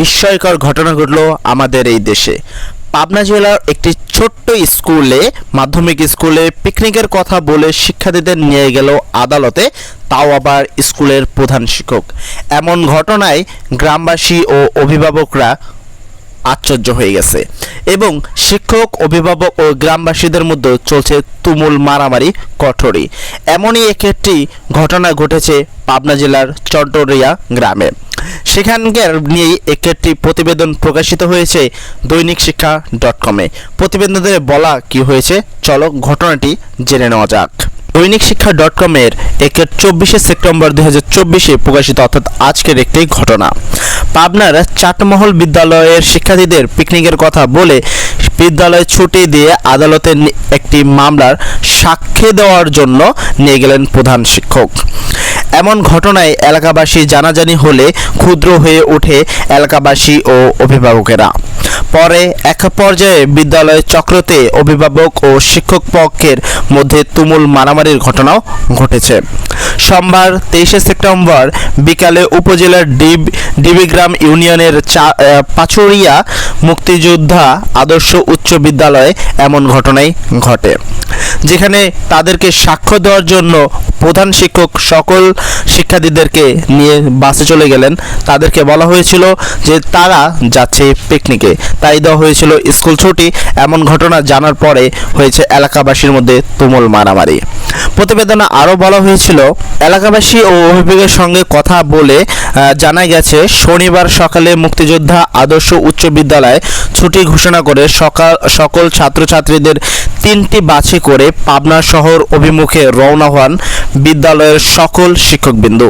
বিস্ময়কর ঘটনা ঘটলো আমাদের এই দেশে। পাবনা জেলার একটি ছোট্ট স্কুলে, মাধ্যমিক স্কুলে পিকনিকের কথা বলে শিক্ষার্থীদের নিয়ে গেল আদালতে, তাও আবার স্কুলের প্রধান শিক্ষক। এমন ঘটনায় গ্রামবাসী ও অভিভাবকরা আশ্চর্য হয়ে গেছে এবং শিক্ষক, অভিভাবক ও গ্রামবাসীদের মধ্যে চলছে তুমুল মারামারি কঠোরি এমনই একটি ঘটনা ঘটেছে পাবনা জেলার চন্টরিয়া গ্রামে। সেখানকার নিয়েই একটি প্রতিবেদন প্রকাশিত হয়েছে দৈনিক শিক্ষা ডট কমে প্রতিবেদনে বলা কি হয়েছে? চলো ঘটনাটি জেনে নেওয়া যাক। দৈনিক শিক্ষা ডট কমের একে চব্বিশে সেপ্টেম্বর দুই হাজার চব্বিশে প্রকাশিত, অর্থাৎ আজকের একটি ঘটনা। পাবনার চাটমহল বিদ্যালয়ের শিক্ষার্থীদের পিকনিকের কথা বলে বিদ্যালয় ছুটি দিয়ে আদালতে একটি মামলার সাক্ষী দেওয়ার জন্য নিয়ে গেলেন প্রধান শিক্ষক। এমন ঘটনায় এলাকাবাসী জানাজানি হলে ক্ষুদ্র হয়ে ওঠে এলাকাবাসী ও অভিভাবকেরা। পরে এক পর্যায়ে বিদ্যালয় চক্রতে অভিভাবক ও শিক্ষক পক্ষের মধ্যে তুমুল মারামারির ঘটনাও ঘটেছে। সোমবার তেইশে সেপ্টেম্বর বিকালে উপজেলার ডিব, ডিবিগ্রাম ইউনিয়নের চা পাচুরিয়া মুক্তিযোদ্ধা আদর্শ উচ্চ বিদ্যালয়ে এমন ঘটনাই ঘটে। যেখানে তাদেরকে সাক্ষ্য দেওয়ার জন্য প্রধান শিক্ষক সকল শিক্ষার্থীদেরকে নিয়ে বাসে চলে গেলেন। তাদেরকে বলা হয়েছিল যে তারা যাচ্ছে পিকনিকে তাই দেওয়া হয়েছিল স্কুল ছুটি। এমন ঘটনা জানার পরে হয়েছে এলাকাবাসীর মধ্যে তুমুল মারামারি। প্রতিবেদনে আরও বলা হয়েছিল, এলাকাবাসী ও অভিভাবকের সঙ্গে কথা বলে জানা গেছে, শনিবার সকালে মুক্তিযোদ্ধা আদর্শ উচ্চ বিদ্যালয়ে ছুটি ঘোষণা করে সকাল, সকল ছাত্রছাত্রীদের তিনটি বাছে করে পাবনা শহর অভিমুখে রওনা হন বিদ্যালয়ের সকল শিক্ষকবৃন্দু।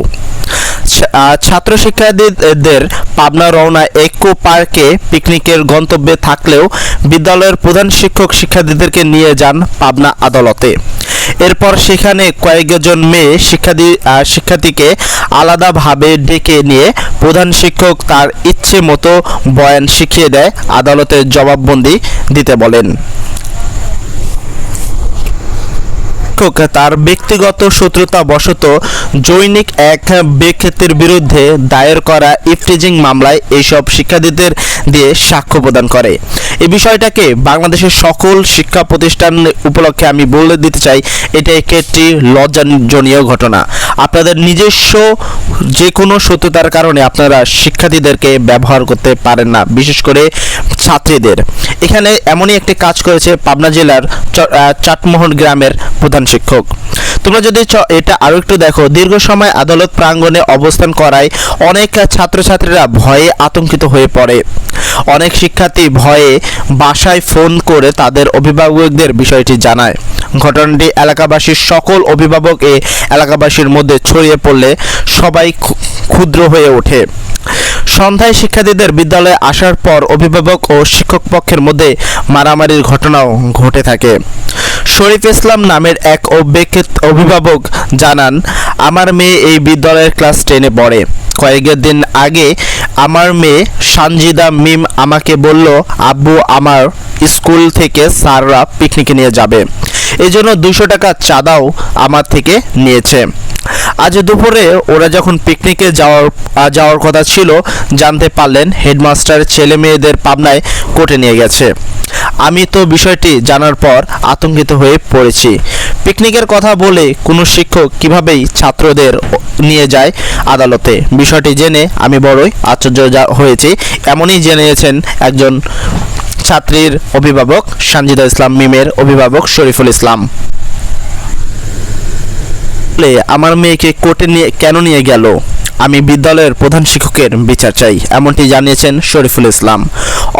ছাত্র শিক্ষার্থীদের পাবনা রওনা একো পার্কে পিকনিকের গন্তব্যে থাকলেও বিদ্যালয়ের প্রধান শিক্ষক শিক্ষার্থীদেরকে নিয়ে যান পাবনা আদালতে। এরপর সেখানে কয়েকজন মেয়ে শিক্ষার্থী শিক্ষার্থীকে আলাদাভাবে ডেকে নিয়ে প্রধান শিক্ষক তার ইচ্ছে মতো বয়ান শিখিয়ে দেয় আদালতের জবাববন্দি দিতে বলেন। শিক্ষক তার ব্যক্তিগত শত্রুতা বশত জৈনিক এক ব্যক্তির বিরুদ্ধে দায়ের করা ইফটিজিং মামলায় এইসব শিক্ষার্থীদের দিয়ে সাক্ষ্য প্রদান করে। এই বিষয়টাকে বাংলাদেশের সকল শিক্ষা প্রতিষ্ঠান উপলক্ষে আমি বলে দিতে চাই, এটা একটি লজ্জাজনীয় ঘটনা। আপনাদের নিজস্ব যে কোনো সত্যতার কারণে আপনারা শিক্ষার্থীদেরকে ব্যবহার করতে পারেন না, বিশেষ করে ছাত্রীদের। এখানে এমনই একটি কাজ করেছে পাবনা জেলার চাটমোহন গ্রামের প্রধান শিক্ষক। তোমরা যদি এটা আরও একটু দেখো। দীর্ঘ সময় আদালত প্রাঙ্গণে অবস্থান করায় অনেক ছাত্রছাত্রীরা ভয়ে আতঙ্কিত হয়ে পড়ে। অনেক শিক্ষার্থী ভয়ে বাসায় ফোন করে তাদের অভিভাবকদের বিষয়টি জানায়। ঘটনাটি এলাকাবাসীর সকল অভিভাবক এ এলাকাবাসীর মধ্যে ছড়িয়ে পড়লে সবাই ক্ষু- ক্ষুদ্র হয়ে ওঠে। সন্ধ্যায় শিক্ষার্থীদের বিদ্যালয়ে আসার পর অভিভাবক ও শিক্ষক পক্ষের মধ্যে মারামারির ঘটনাও ঘটে থাকে। শরীফ ইসলাম নামের এক অভিভাবক জানান, আমার মেয়ে এই বিদ্যালয়ের ক্লাস টেনে পড়ে। কয়েক দিন আগে আমার মেয়ে সানজিদা মিম আমাকে বলল, আব্বু, আমার স্কুল থেকে স্যাররা পিকনিকে নিয়ে যাবে। এই জন্য দুশো টাকা চাঁদাও আমার থেকে নিয়েছে। আজ দুপুরে ওরা যখন পিকনিকে যাওয়ার যাওয়ার কথা ছিল, জানতে পারলেন হেডমাস্টার ছেলে মেয়েদের পাবনায় কোর্টে নিয়ে গেছে। আমি তো বিষয়টি জানার পর আতঙ্কিত হয়ে পড়েছি। পিকনিকের কথা বলে কোনো শিক্ষক কিভাবেই ছাত্রদের নিয়ে যায় আদালতে? বিষয়টি জেনে আমি বড়ই আশ্চর্য হয়েছি। এমনই জেনেছেন একজন ছাত্রীর অভিভাবক সানজিদা ইসলাম মিমের অভিভাবক শরীফুল ইসলাম। আমার মেয়েকে কোর্টে নিয়ে কেন নিয়ে গেল? আমি বিদ্যালয়ের প্রধান শিক্ষকের বিচার চাই। এমনটি জানিয়েছেন শরীফুল ইসলাম।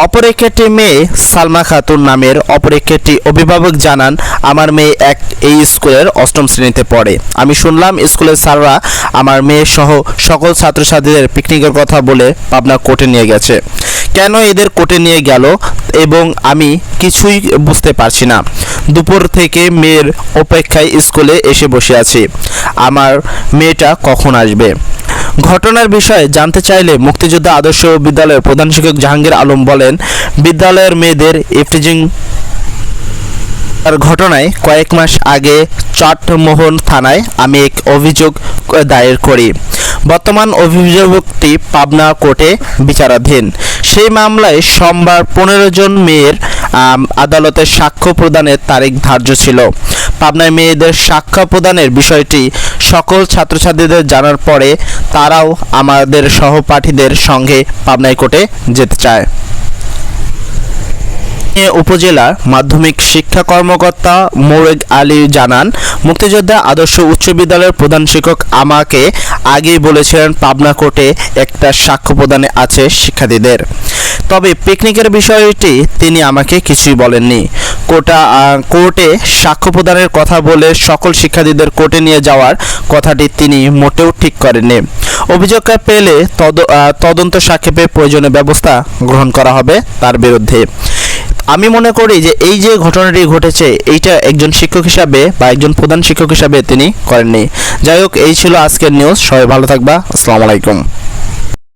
অপর একটি মেয়ে সালমা খাতুন নামের অপর একটি অভিভাবক জানান, আমার মেয়ে এক, এই স্কুলের অষ্টম শ্রেণীতে পড়ে। আমি শুনলাম স্কুলের স্যাররা আমার মেয়ে সহ সকল ছাত্রছাত্রীদের পিকনিকের কথা বলে পাবনা কোর্টে নিয়ে গেছে। কেন এদের কোর্টে নিয়ে গেল? এবং আমি কিছুই বুঝতে পারছি না। দুপুর থেকে মেয়ের অপেক্ষায় স্কুলে এসে বসে আছি। আমার মেয়েটা কখন আসবে? ঘটনার বিষয়ে জানতে চাইলে মুক্তিযোদ্ধা আদর্শ বিদ্যালয়ের প্রধান শিক্ষক জাহাঙ্গীর আলম বলেন, বিদ্যালয়ের মেয়েদের ইফটিজিং ঘটনায় কয়েক মাস আগে চাটমোহন থানায় আমি এক অভিযোগ দায়ের করি। বর্তমান অভিযোগটি পাবনা কোর্টে বিচারাধীন। সেই মামলায় সোমবার পনেরো জন মেয়ের আদালতে সাক্ষ্য প্রদানের তারিখ ধার্য ছিল। পাবনায় মেয়েদের সাক্ষ্য প্রদানের বিষয়টি সকল ছাত্রছাত্রীদের জানার পরে তারাও আমাদের সহপাঠীদের সঙ্গে পাবনায় কোর্টে যেতে চায়। এ উপজেলার মাধ্যমিক শিক্ষা কর্মকর্তা মোরেগ আলী জানান, মুক্তিযোদ্ধা আদর্শ উচ্চ বিদ্যালয়ের প্রধান শিক্ষক আমাকে আগেই বলেছিলেন, পাবনা কোর্টে একটা সাক্ষ্য প্রদানে আছে শিক্ষার্থীদের। তবে পিকনিকের বিষয়টি তিনি আমাকে কিছুই বলেননি। কোটা কোর্টে সাক্ষ্য প্রদানের কথা বলে সকল শিক্ষার্থীদের কোর্টে নিয়ে যাওয়ার কথাটি তিনি মোটেও ঠিক করেননি। অভিযোগটা পেলে তদ তদন্ত সাক্ষেপে প্রয়োজনীয় ব্যবস্থা গ্রহণ করা হবে তার বিরুদ্ধে। আমি মনে করি যে এই যে ঘটনাটি ঘটেছে, এইটা একজন শিক্ষক হিসাবে বা একজন প্রধান শিক্ষক হিসাবে তিনি করেননি। যাই হোক, এই ছিল আজকের নিউজ সবাই ভালো থাকবা। আসসালামু আলাইকুম।